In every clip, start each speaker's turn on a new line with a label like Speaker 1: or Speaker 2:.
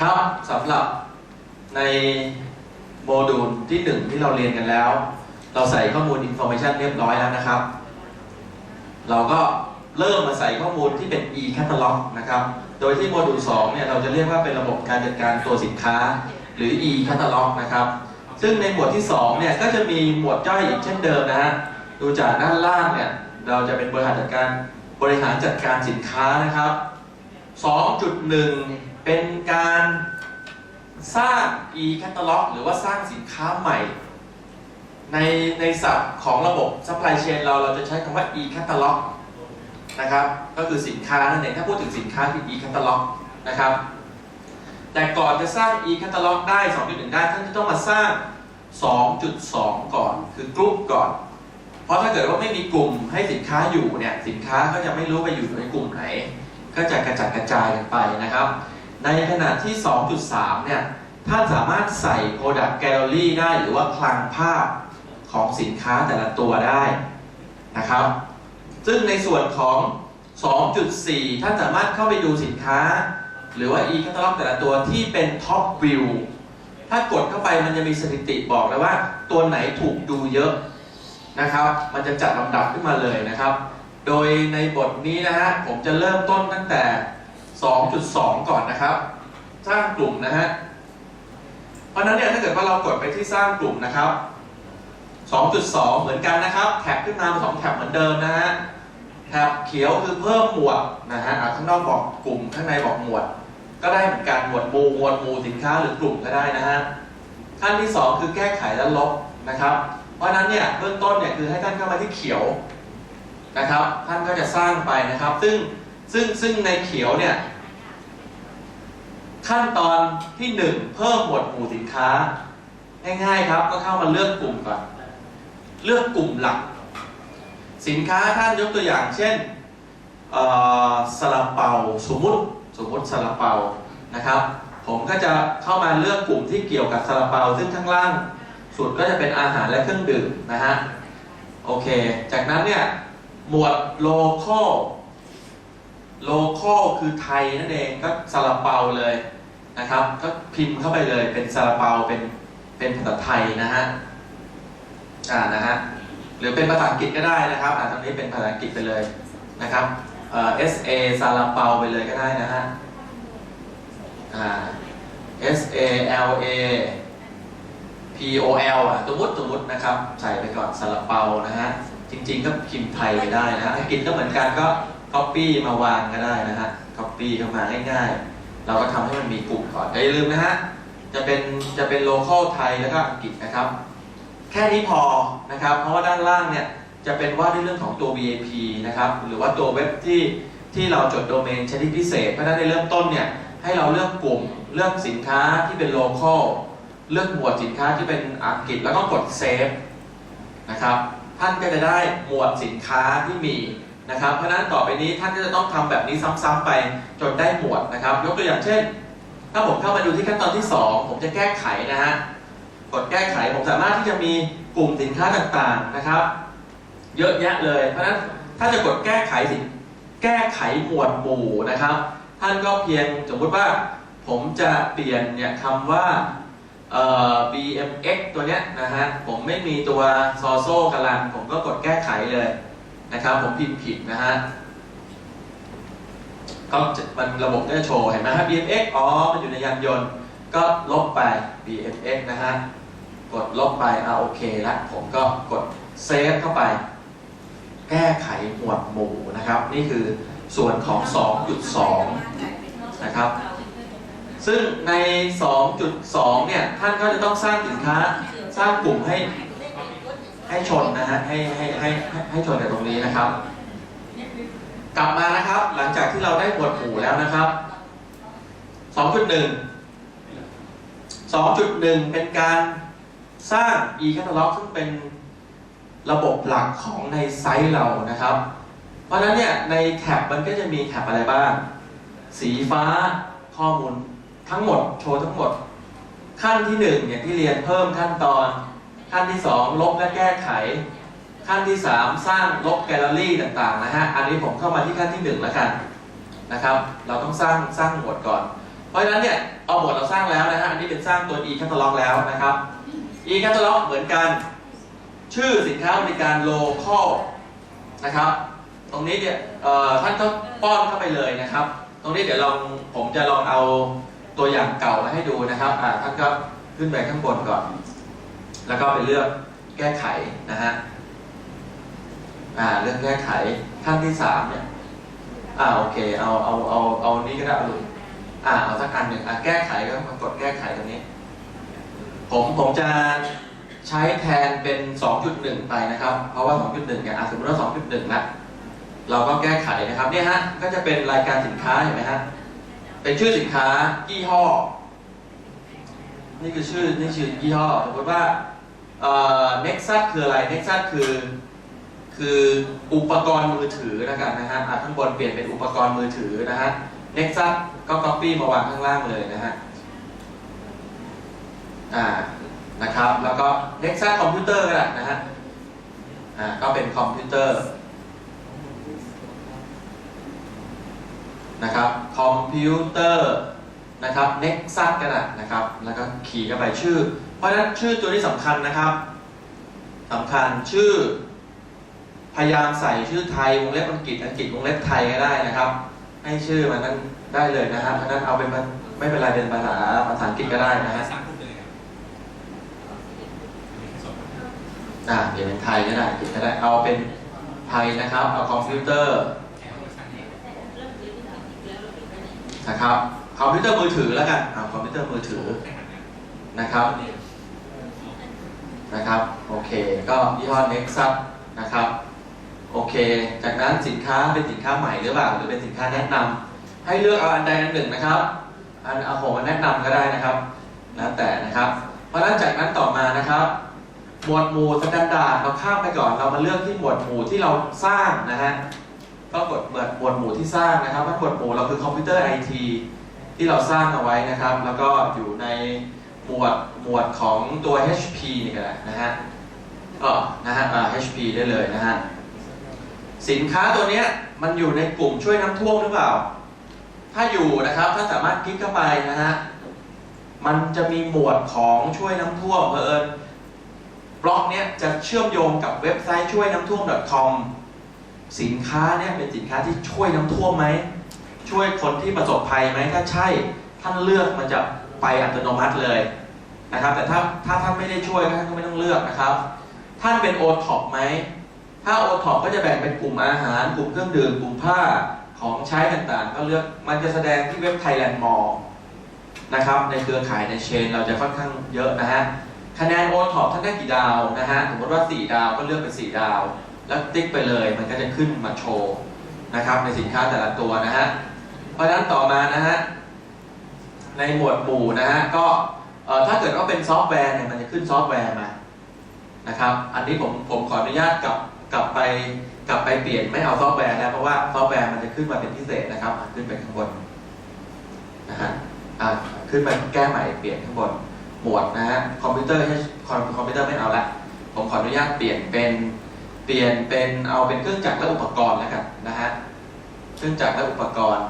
Speaker 1: ครับสำหรับในโมดูลที่หนึ่งที่เราเรียนกันแล้ว เราใส่ข้อมูล information เรียบร้อยแล้วนะครับ เราก็เริ่มมาใส่ข้อมูลที่เป็น e catalog นะครับ โดยที่โมดูล 2 เนี่ยเราจะเรียกว่าเป็นระบบการจัดการตัวสินค้า หรือ e catalog นะครับ ซึ่งในหมวดที่ 2 เนี่ยก็จะมีหมวดย่อยอีกเช่นเดิมนะฮะดูจากด้านล่างเนี่ยเราจะเป็นบริหารจัดการบริหารจัดการสินค้านะครับ2.1 เป็นการสร้าง e-catalog หรือว่าสร้างสินค้าใหม่ ในในศัพท์ของระบบ supply chain เราเราจะใช้คำว่า e-catalog นะครับ ก็คือสินค้านั่นเองถ้าพูดถึงสินค้าคือ e-catalog นะครับ แต่ก่อนจะสร้าง e-catalog ได้ 2.1 ได้ ท่านจะต้องมาสร้าง 2.2 ก่อน คือกรุ๊ปก่อน เพราะถ้าเกิดว่าไม่มีกลุ่มให้สินค้าอยู่เนี่ย สินค้าก็จะไม่รู้ไปอยู่ในกลุ่มไหน ก็จะกระจัดกระจายกันไปนะครับ ในขณะที่ 2.3 เนี่ย ท่านสามารถใส่ Product Gallery ได้หรือว่าคลังภาพของสินค้าแต่ละตัวได้นะครับ ซึ่งในส่วนของ 2.4 ท่านสามารถเข้าไปดูสินค้า หรือว่า e-catalog แต่ละตัวที่เป็น Top View ถ้ากดเข้าไปมันจะมีสถิติบอกเลยว่า ตัวไหนถูกดูเยอะนะครับ มันจะจัดลำดับขึ้นมาเลยนะครับ โดยในบทนี้นะฮะผมจะเริ่มต้นตั้งแต่ 2.2 ก่อนนะครับ สร้างกลุ่มนะฮะ เพราะนั้นเนี่ยถ้าเกิดว่าเรากดไปที่สร้างกลุ่มนะครับ 2.2 เหมือนกันนะครับ แท็บขึ้นมาเป็นสองแท็บเหมือนเดิมนะฮะ แท็บเขียวคือเพิ่มหมวดนะฮะอะข้างนอกบอกกลุ่มข้างในบอกหมวด ก็ได้เหมือนกันหมวดหมู่หมวดหมู่สินค้าหรือกลุ่มก็ได้นะฮะ ขั้นที่ 2 คือแก้ไขและลบนะครับ เพราะนั้นเนี่ยเบื้องต้นเนี่ยคือให้ท่านเข้ามาที่เขียวนะครับ ท่านก็จะสร้างไปนะครับ ซึ่งซึ่งซึ่งในเขียวเนี่ย ขั้นตอนที่ 1 เพิ่มหมวดหมู่สินค้า ง่ายๆครับ ก็เข้ามาเลือกกลุ่มก่อน เลือกกลุ่มหลัก สินค้าท่านยกตัวอย่าง เช่นเอ่อซาลาเปาสมมุติสมมุติซาลาเปานะครับ ผมก็จะเข้ามาเลือกกลุ่มที่เกี่ยวกับซาลาเปาซึ่งข้างล่างสุดก็จะเป็นอาหารและเครื่องดื่มนะฮะโอเค จากนั้นเนี่ยหมวด local local คือไทยนั่นเองก็ซาลาเปาเลย นะครับ ก็พิมพ์เข้าไปเลยเป็นซาลาเปาเป็นเป็นภาษาไทยนะฮะอ่านะฮะหรือเป็นภาษาอังกฤษก็ได้นะครับอ่าตรงนี้เป็นภาษาอังกฤษไปเลยนะครับเอ่อ S A ซาลาเปาไปเลยก็ได้นะฮะอ่า S A L A P O L อะสมมติสมมตินะครับ ใส่ไปก่อนซาลาเปานะฮะจริงๆก็พิมพ์ไทยไปได้นะฮะอังกฤษก็เหมือนกันก็ copy มาวางก็ได้นะฮะ copy เข้ามาง่ายๆ เราก็ทำให้มันมีกลุ่มก่อนแต่อย่าลืมนะฮะจะเป็นจะเป็น local ไทยแล้วก็อังกฤษนะครับ แค่นี้พอนะครับ เพราะว่าด้านล่างเนี่ยจะเป็นว่าด้วยเรื่องของตัว VIP นะครับ หรือว่าตัวเว็บที่ที่เราจดโดเมนชนิดพิเศษ เพราะฉะนั้นในเริ่มต้นเนี่ยให้เราเลือกกลุ่มเลือกสินค้าที่เป็น local เลือกหมวดสินค้าที่เป็นอังกฤษแล้วก็กดเซฟนะครับ ท่านก็จะได้หมวดสินค้าที่มี นะครับ เพราะนั้นต่อไปนี้ท่านก็จะต้องทำแบบนี้ซ้ำๆไปจนได้หมวดนะครับ ยกตัวอย่างเช่น ถ้าผมเข้ามาดูที่ขั้นตอนที่ 2 ผมจะแก้ไขนะฮะกดแก้ไขผมสามารถที่จะมีกลุ่มสินค้าต่างๆนะครับ เยอะแยะเลย เพราะนั้นถ้าจะกดแก้ไขสิแก้ไขหมวดหมู่นะครับ ท่านก็เพียงสมมุติว่าผมจะเปลี่ยนเนี่ยคำว่า BMX ตัวเนี้ยนะฮะผมไม่มีตัวซอโซ่กาลันผมก็กดแก้ไขเลย นะครับผมพิมพ์ผิดนะฮะก็มันระบบก็จะโชว์เห็นไหมฮะ BMX อ๋อ มันอยู่ในยานยนต์ ก็ลบไป BMX นะฮะ กดลบไปอ่าโอเคแล้วผมก็กดเซฟเข้าไป แก้ไขหมวดหมู่นะครับ นี่คือส่วนของ 2.2 นะครับ ซึ่งใน 2.2 เนี่ย ท่านก็จะต้องสร้างสินค้า สร้างกลุ่มให้ ให้ชนนะฮะให้ให้ให้ให้ชนกับตรงนี้นะครับ กลับมานะครับ หลังจากที่เราได้หมวดหมู่แล้วนะครับ 2.1 2.1 เป็นการสร้าง e-catalog ซึ่งเป็นระบบหลักของในไซต์เรานะครับ เพราะฉะนั้นเนี่ยในแท็บมันก็จะมีแท็บอะไรบ้าง สีฟ้าข้อมูลทั้งหมดโชว์ทั้งหมด ขั้นที่หนึ่งอย่างที่เรียนเพิ่มขั้นตอน ขั้นที่สองลบและแก้ไข ขั้นที่สามสร้างลบแกลเลอรี่ต่างๆนะฮะอันนี้ผมเข้ามาที่ขั้นที่หนึ่งแล้วกันนะครับเราต้องสร้างสร้างหมวดก่อน เพราะฉะนั้นเนี่ยเอาหมวดเราสร้างแล้วนะฮะอันนี้เป็นสร้างตัว e catalog แล้วนะครับ e catalog เหมือนกัน ชื่อสินค้าบริการ local นะครับตรงนี้เนี่ยท่านก็ป้อนเข้าไปเลยนะครับ ตรงนี้เดี๋ยวลองผมจะลองเอาตัวอย่างเก่ามาให้ดูนะครับท่านก็ขึ้นไปข้างบนก่อน แล้วก็ไปเลือกแก้ไขนะฮะอ่าเลือกแก้ไขขั้นที่สามเนี่ยอ่าโอเคเอาเอาเอาเอานี้ก็ได้เอาอ่าเอาสักอันหนึ่งอ่าแก้ไขก็มากดแก้ไขตรงนี้ ผมผมจะใช้แทนเป็น 2.1 ไปนะครับ เพราะว่า 2.1เนี่ยอะสมมติว่า 2.1ละเราก็แก้ไขนะครับเนี่ยฮะก็จะเป็นรายการสินค้าเห็นไหมฮะเป็นชื่อสินค้ายี่ห้อ นี่คือชื่อนี่ชื่อยี่ห้อสมมติว่า เอ่อ Nexus คืออะไร Nexus คือคืออุปกรณ์มือถือแล้วกันนะฮะข้างบนเปลี่ยนเป็นอุปกรณ์มือถือนะฮะ Nexus ก็ Copy มาวางข้างล่างเลยนะฮะอ่านะครับแล้วก็ Nexus คอมพิวเตอร์ก็ได้นะฮะอ่าก็เป็นคอมพิวเตอร์นะครับคอมพิวเตอร์นะครับ Nexus ก็ได้นะครับ แล้วก็ขีดเข้าไปชื่อ ราะฉะนั้นชื่อตัวนี้สำคัญนะครับสำคัญชื่อ พยายามใส่ชื่อไทยวงเล็บอังกฤษอังกฤษวงเล็บไทยก็ได้นะครับ ให้ชื่อมันนั้นได้เลยนะฮะเพราะฉะนั้นเอาเป็นมันไม่เป็นไรเป็นภาษาภาษาอังกฤษก็ได้นะฮะ
Speaker 2: สร้างขึ้นไปเลยครับอันนี้คือสด
Speaker 1: อ่าเปลี่ยนเป็นไทยก็ได้ก็ได้เอาเป็นไทยนะครับ เอาคอมพิวเตอร์
Speaker 2: แค่เอาไปสร้างเอง
Speaker 1: นะครับคอมพิวเตอร์มือถือแล้วกันเอาคอมพิวเตอร์มือถือ
Speaker 2: แค่นั้นนะ
Speaker 1: นะครับ นะครับ โอเค ก็ยี่ห้อ Nexus นะครับ โอเค จากนั้นสินค้าเป็นสินค้าใหม่หรือเปล่า หรือเป็นสินค้าแนะนำให้เลือกเอาอันใดอันหนึ่งนะครับ อันเอาของมาแนะนำก็ได้นะครับแล้วแต่นะครับ เพราะฉะนั้นจากนั้นต่อมานะครับ หมวดหมู่สแตนดาร์ดเราข้ามไปก่อน เรามาเลือกที่หมวดหมู่ที่เราสร้างนะฮะ ก็กดเปิดหมวดหมู่ที่สร้างนะครับว่าหมวดหมู่เราคือคอมพิวเตอร์ไอทีที่เราสร้างเอาไว้นะครับ แล้วก็อยู่ใน หมวดหมวดของตัว HP นี่ก็ได้นะฮะก็นะฮะ HP ได้เลยนะฮะ สินค้าตัวเนี้ยมันอยู่ในกลุ่มช่วยน้ำท่วมหรือเปล่า ถ้าอยู่นะครับถ้าสามารถคลิกเข้าไปนะฮะ มันจะมีหมวดของช่วยน้ำท่วมเพอเอิญบล็อกเนี้ยจะเชื่อมโยงกับเว็บไซต์ช่วยน้ำท่วม .com สินค้าเนี่ยเป็นสินค้าที่ช่วยน้ำท่วมไหม ช่วยคนที่ประสบภัยไหมถ้าใช่ท่านเลือกมันจะ ไปอัตโนมัติเลยนะครับ แต่ถ้าถ้าท่านไม่ได้ช่วยท่านก็ไม่ต้องเลือกนะครับ ท่านเป็นโอท็อปไหม ถ้าโอท็อปก็จะแบ่งเป็นกลุ่มอาหาร กลุ่มเครื่องดื่ม กลุ่มผ้าของใช้ต่างๆ ก็เลือกมันจะแสดงที่เว็บ Thailand Mall นะครับ ในเครือข่ายในเชน เราจะค่อนข้างเยอะนะฮะ คะแนนโอท็อปท่านได้กี่ดาวนะฮะ สมมติว่า 4 ดาวก็เลือกเป็น 4 ดาว แล้วติ๊กไปเลย มันก็จะขึ้นมาโชว์นะครับในสินค้าแต่ละตัวนะฮะ เพราะฉะนั้นต่อมานะฮะ ในหมวดหมู่นะฮะก็ถ้าเกิดว่าเป็นซอฟต์แวร์เนี่ยมันจะขึ้นซอฟต์แวร์มานะครับ อันนี้ผมผมขออนุญาตกลับกลับไปกลับไปเปลี่ยนไม่เอาซอฟต์แวร์แล้วเพราะว่าซอฟต์แวร์มันจะขึ้นมาเป็นพิเศษนะครับขึ้นไปข้างบนนะฮะอะขึ้นมาแก้ใหม่เปลี่ยนข้างบนหมวดนะฮะคอมพิวเตอร์ให้คอมคอมพิวเตอร์ไม่เอาละผมขออนุญาตเปลี่ยนเป็นเปลี่ยนเป็นเอาเป็นเครื่องจักรและอุปกรณ์แล้วกันนะฮะเครื่องจักรและอุปกรณ์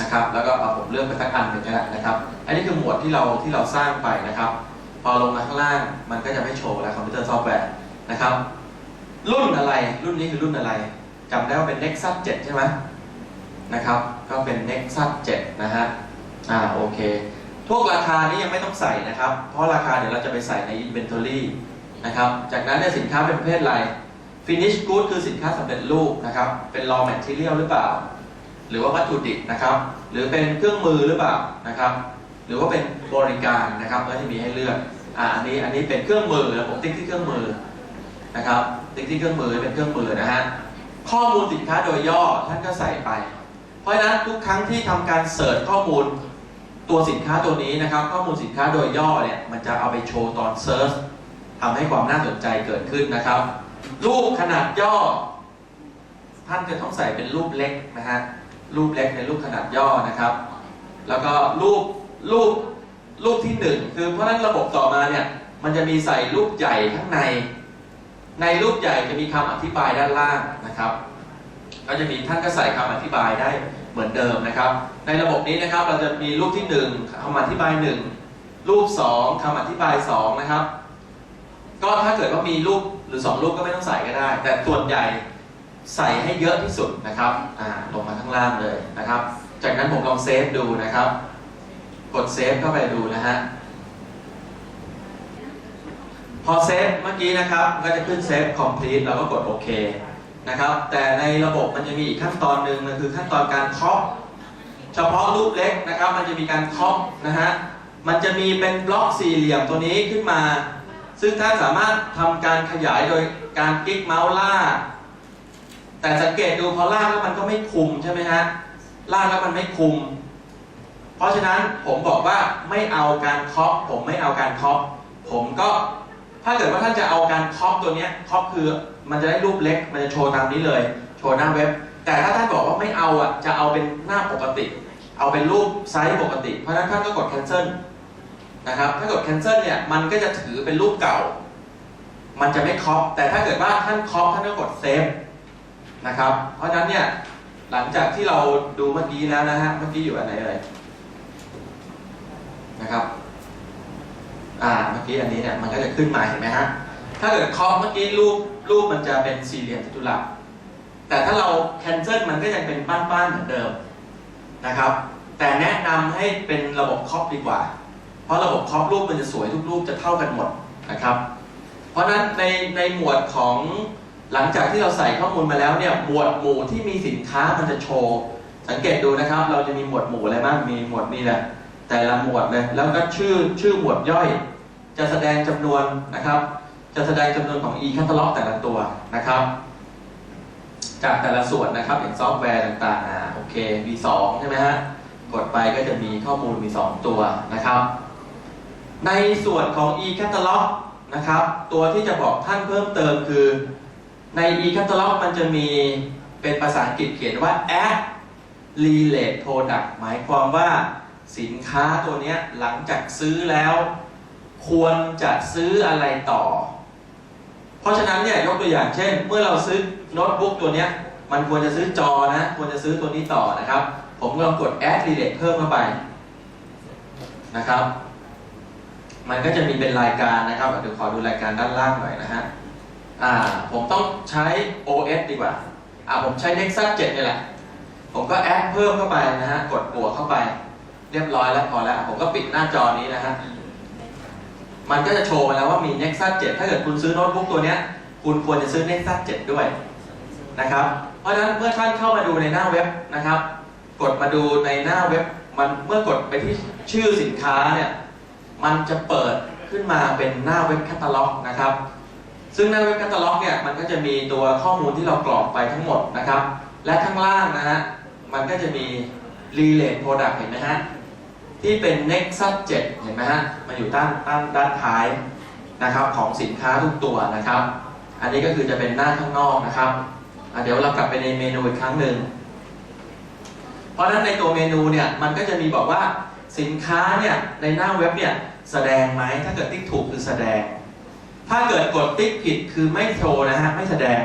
Speaker 1: นะครับ แล้วก็เอาผมเลือกไปสักอันหนึ่งก็ได้นะครับ อันนี้คือหมวดที่เราที่เราสร้างไปนะครับ พอลงมาข้างล่างมันก็จะไม่โชว์แล้วคอมพิวเตอร์ซอฟต์แวร์นะครับ รุ่นอะไรรุ่นนี้คือรุ่นอะไรจำได้ว่าเป็น Nexus 7 ใช่ไหมนะครับ ก็เป็น Nexus 7 นะฮะอ่าโอเคพวกราคานี้ยังไม่ต้องใส่นะครับ เพราะราคาเดี๋ยวเราจะไปใส่ใน Inventory นะครับ จากนั้นเนี่ยสินค้าเป็นประเภทอะไร Finish Good คือสินค้าสำเร็จรูปนะครับ เป็น raw material หรือเปล่า รือว่าวัตถุดิบนะครับ หรือเป็นเครื่องมือหรือเปล่านะครับ หรือว่าเป็นบริการนะครับก็จะมีให้เลือกอ่าอันนี้อันนี้เป็นเครื่องมือนะผมติ๊กที่เครื่องมือนะครับติ๊กที่เครื่องมือเป็นเครื่องมือนะฮะข้อมูลสินค้าโดยย่อท่านก็ใส่ไป เพราะฉะนั้นทุกครั้งที่ทำการเสิร์ชข้อมูลตัวสินค้าตัวนี้นะครับ ข้อมูลสินค้าโดยย่อเนี่ยมันจะเอาไปโชว์ตอนเซิร์ชทำให้ความน่าสนใจเกิดขึ้นนะครับรูปขนาดย่อ ท่านจะต้องใส่เป็นรูปเล็กนะฮะ รูปเล็กในรูปขนาดย่อนะครับ แล้วก็รูปรูปรูปที่หนึ่งคือเพราะฉะนั้นระบบต่อมาเนี่ยมันจะมีใส่รูปใหญ่ข้างใน ในรูปใหญ่จะมีคำอธิบายด้านล่างนะครับ ก็จะมีท่านก็ใส่คำอธิบายได้เหมือนเดิมนะครับ ในระบบนี้นะครับเราจะมีรูปที่หนึ่งคำอธิบายหนึ่งรูปสองคำอธิบายสองนะครับ ก็ถ้าเกิดว่ามีรูปหรือสองรูปก็ไม่ต้องใส่ก็ได้ แต่ส่วนใหญ่ ใส่ให้เยอะที่สุดนะครับลงมาข้างล่างเลยนะครับ จากนั้นผมลองเซฟดูนะครับ กดเซฟเข้าไปดูนะฮะพอเซฟเมื่อกี้นะครับก็จะขึ้นเซฟ complete เราก็กดโอเคนะครับ แต่ในระบบมันจะมีอีกขั้นตอนหนึ่งมันคือขั้นตอนการเคาะเฉพาะรูปเล็กนะครับ มันจะมีการเคาะนะฮะมันจะมีเป็นบล็อกสี่เหลี่ยมตัวนี้ขึ้นมา ซึ่งท่านสามารถทำการขยายโดยการคลิกเมาส์ลาก แต่สังเกตดูพอลากแล้วมันก็ไม่คุมใช่ไหมฮะลากแล้วมันไม่คุม เพราะฉะนั้นผมบอกว่าไม่เอาการเคาะผมไม่เอาการเคาะผมก็ถ้าเกิดว่าท่านจะเอาการคอปตัวนี้คอปคือมันจะได้รูปเล็กมันจะโชว์ตามนี้เลย โชว์หน้าเว็บ แต่ถ้าท่านบอกว่าไม่เอาอะจะเอาเป็นหน้าปกติ เอาเป็นรูปไซส์ปกติ เพราะฉะนั้นท่านก็กด cancel นะครับถ้ากด cancel เนี่ยมันก็จะถือเป็นรูปเก่า มันจะไม่คอปแต่ถ้าเกิดว่าท่านคอปท่านก็กด save นะครับ เพราะฉะนั้นเนี่ยหลังจากที่เราดูเมื่อกี้แล้วนะฮะเมื่อกี้อยู่อันไหนเอ่ยนะครับอ่าเมื่อกี้อันนี้เนี่ยมันก็จะขึ้นมาเห็นไหมฮะถ้าเกิดเคาะเมื่อกี้รูปรูปมันจะเป็นสี่เหลี่ยมจัตุรัสแต่ถ้าเรา cancel มันก็ยังเป็นป้านๆเหมือนเดิมนะครับ แต่แนะนำให้เป็นระบบครอปดีกว่า เพราะระบบครอปรูปมันจะสวยทุกรูปจะเท่ากันหมดนะครับ เพราะฉะนั้นในในหมวดของ หลังจากที่เราใส่ข้อมูลมาแล้วเนี่ยหมวดหมู่ที่มีสินค้ามันจะโชว์ สังเกตดูนะครับ เราจะมีหมวดหมู่อะไรบ้างมีหมวดนี้แหละแต่ละหมวดเลยแล้วก็ชื่อชื่อหมวดย่อย จะแสดงจำนวนนะครับ จะแสดงจำนวนของ e catalog แต่ละตัวนะครับ จากแต่ละส่วนนะครับอย่างซอฟต์แวร์ต่างๆอ่าโอเคมี2ใช่ไหมฮะกดไปก็จะมีข้อมูลมี 2 ตัวนะครับ ในส่วนของ e catalog นะครับ ตัวที่จะบอกท่านเพิ่มเติมคือ ใน e catalog มันจะมีเป็นภาษาอังกฤษเขียนว่า add relate product หมายความว่าสินค้าตัวนี้หลังจากซื้อแล้ว ควรจะซื้ออะไรต่อ เพราะฉะนั้นเนี่ยยกตัวอย่างเช่น เมื่อเราซื้อโน้ตบุ๊กตัวนี้มันควรจะซื้อจอนะ ควรจะซื้อตัวนี้ต่อนะครับ ผมลองกด add relate เพิ่มเข้าไปนะครับ มันก็จะมีเป็นรายการนะครับเดี๋ยวขอดูรายการด้านล่างหน่อยนะฮะ อ่าผมต้องใช้ OS ดีกว่าอ่าผมใช้ Nexus 7นี่แหละ ผมก็แอดเพิ่มเข้าไปนะฮะ กดบวกเข้าไป เรียบร้อยแล้วพอแล้ว ผมก็ปิดหน้าจอนี้นะฮะ มันก็จะโชว์มาแล้วว่ามี Nexus 7 ถ้าเกิดคุณซื้อโน้ตบุ๊กตัวเนี้ย คุณควรจะซื้อ Nexus 7 ด้วยนะครับ เพราะฉะนั้นเมื่อท่านเข้ามาดูในหน้าเว็บนะครับ กดมาดูในหน้าเว็บ มันเมื่อกดไปที่ชื่อสินค้าเนี่ย มันจะเปิดขึ้นมาเป็นหน้าเว็บแคตตาล็อกนะครับ ซึ่งหน้าเว็บแคตตาล็อกเนี่ยมันก็จะมีตัวข้อมูลที่เรากรอกไปทั้งหมดนะครับ และข้างล่างนะฮะมันก็จะมี relate product เห็นไหมฮะที่เป็น Nexus 7 เห็นไหมฮะมันอยู่ด้านด้านด้านท้ายนะครับของสินค้าทุกตัวนะครับ อันนี้ก็คือจะเป็นหน้าข้างนอกนะครับเดี๋ยวเรากลับไปในเมนูอีกครั้งหนึ่ง เพราะฉะนั้นในตัวเมนูเนี่ยมันก็จะมีบอกว่าสินค้าเนี่ยในหน้าเว็บเนี่ยแสดงไหมถ้าเกิดติ๊กถูกคือแสดง ถ้าเกิดกดติ๊กผิดคือไม่โชว์นะฮะไม่แสดง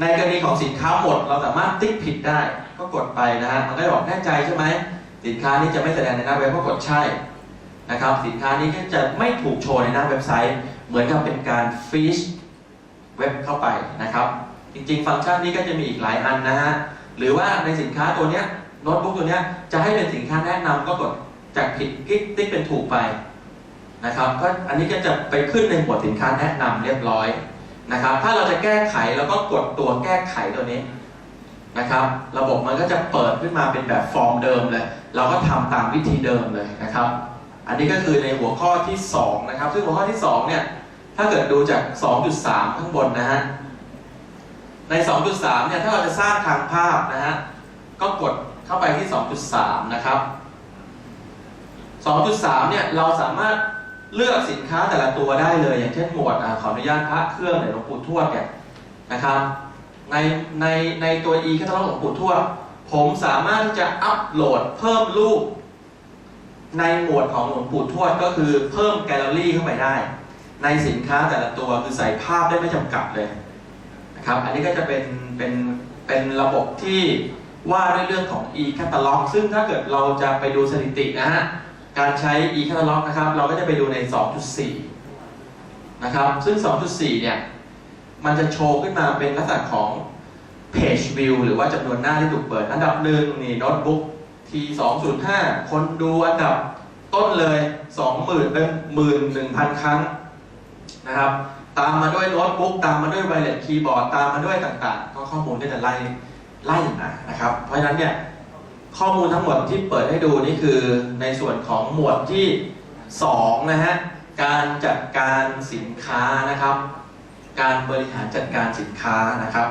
Speaker 1: ในกรณีของสินค้าหมด เราสามารถติ๊กผิดได้ ก็กดไปนะฮะมันก็จะบอกแน่ใจใช่ไหมสินค้านี้จะไม่แสดงในหน้าเว็บก็กดใช่นะครับ สินค้านี้ก็จะไม่ถูกโชว์ในหน้าเว็บไซต์ เหมือนกับเป็นการฟีชเว็บเข้าไปนะครับ จริงๆ ฟังก์ชันนี้ก็จะมีอีกหลายอันนะฮะหรือว่าในสินค้าตัวเนี้ยโน้ตบุ๊กตัวเนี้ยจะให้เป็นสินค้าแนะนำก็กดจากผิดคลิกติ๊กเป็นถูกไป นะครับก็อันนี้ก็จะไปขึ้นในหมวดสินค้าแนะนำเรียบร้อยนะครับ ถ้าเราจะแก้ไขเราก็กดตัวแก้ไขตัวนี้นะครับ ระบบมันก็จะเปิดขึ้นมาเป็นแบบฟอร์มเดิมเลย เราก็ทำตามวิธีเดิมเลยนะครับ อันนี้ก็คือในหัวข้อที่สองนะครับ ซึ่งหัวข้อที่สองเนี่ยถ้าเกิดดูจาก 2.3 ข้างบนนะฮะใน 2.3 เนี่ยถ้าเราจะสร้างทางภาพนะฮะก็กดเข้าไปที่ 2.3 นะครับ 2.3 เนี่ยเราสามารถ เลือกสินค้าแต่ละตัวได้เลย อย่างเช่นหมวดอขออนุญาตพระเครื่องเนี่ยหลวงปู่ทวดเนี่ยนะครับ ในในในตัว e คาตาล็อกหลวงปู่ทวดผมสามารถที่จะอัปโหลดเพิ่มรูป ในหมวดของหลวงปู่ทวดก็คือเพิ่มแกลเลอรี่เข้าไปได้ ในสินค้าแต่ละตัวคือใส่ภาพได้ไม่จำกัดเลยนะครับ อันนี้ก็จะเป็นเป็นเป็นระบบที่ว่าด้วยเรื่องของ e-catalog ซึ่งถ้าเกิดเราจะไปดูสถิตินะฮะ การใช้ e-catalog นะครับ เราก็จะไปดูใน 2.4 นะครับ ซึ่ง 2.4 เนี่ย มันจะโชว์ขึ้นมาเป็นลักษณะของ page view หรือว่าจำนวนหน้าที่ถูกเปิด อันดับหนึ่งนี่โน้ตบุ๊ก T 205 คนดูอันดับต้นเลย 20,000เป็น11,000 ครั้งนะครับ ตามมาด้วยโน้ตบุ๊กตามมาด้วยไวเลสคีย์บอร์ด ตามมาด้วยต่างๆ ก็ข้อมูลก็จะไล่ไล่มานะครับ เพราะฉะนั้นเนี่ย ข้อมูลทั้งหมดที่เปิดให้ดูนี่คือในส่วนของหมวดที่ 2 นะฮะ การจัดการสินค้านะครับ การบริหารจัดการสินค้านะครับ